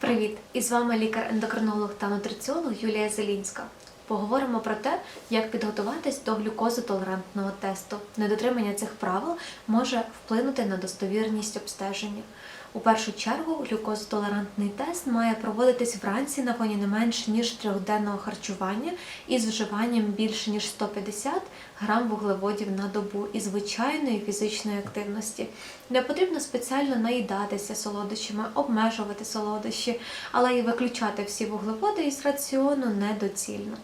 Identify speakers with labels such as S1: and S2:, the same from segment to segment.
S1: Привіт! І з вами лікар-ендокринолог та нутриціолог Юлія Зелінська. Поговоримо про те, як підготуватись до глюкозотолерантного тесту. Недотримання цих правил може вплинути на достовірність обстеження. У першу чергу глюкозотолерантний тест має проводитись вранці на фоні не менш ніж трьохденного харчування із вживанням більше ніж 150 грам вуглеводів на добу і звичайної фізичної активності. Не потрібно спеціально наїдатися солодощами, обмежувати солодощі, але і виключати всі вуглеводи із раціону недоцільно.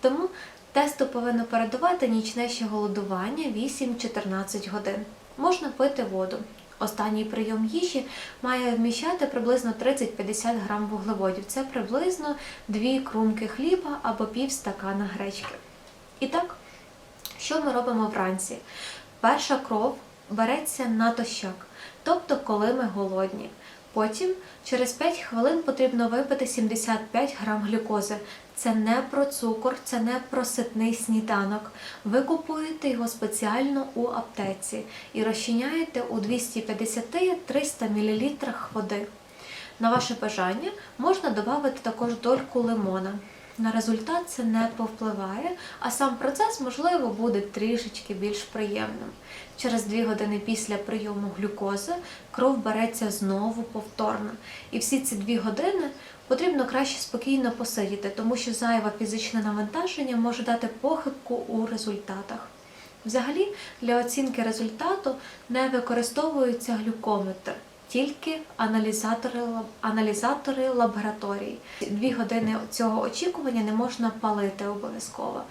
S1: Тому тесту повинно передувати нічне ще голодування 8-14 годин. Можна пити воду. Останній прийом їжі має вміщати приблизно 30-50 грам вуглеводів. Це приблизно 2 крумки хліба або пів стакана гречки. І так, що ми робимо вранці? Перша кров береться на тощак, тобто коли ми голодні. Потім через 5 хвилин потрібно випити 75 грам глюкози. Це не про цукор, це не про ситний сніданок. Ви купуєте його спеціально у аптеці і розчиняєте у 250-300 мл води. На ваше бажання можна додати також дольку лимона. На результат це не повпливає, а сам процес, можливо, буде трішечки більш приємним. Через 2 години після прийому глюкози кров береться знову повторно. І всі ці 2 години потрібно краще спокійно посидіти, тому що зайве фізичне навантаження може дати похибку у результатах. Взагалі, для оцінки результату не використовується глюкометр, тільки аналізатори, аналізатори лабораторії. Дві години цього очікування не можна палити обов'язково.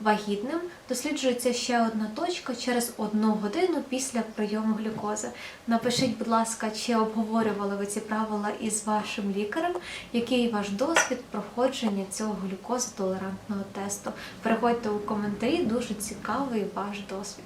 S1: Вагітним досліджується ще одна точка через одну годину після прийому глюкози. Напишіть, будь ласка, чи обговорювали ви ці правила із вашим лікарем, який ваш досвід проходження цього глюкозотолерантного тесту. Переходьте у коментарі, дуже цікавий ваш досвід.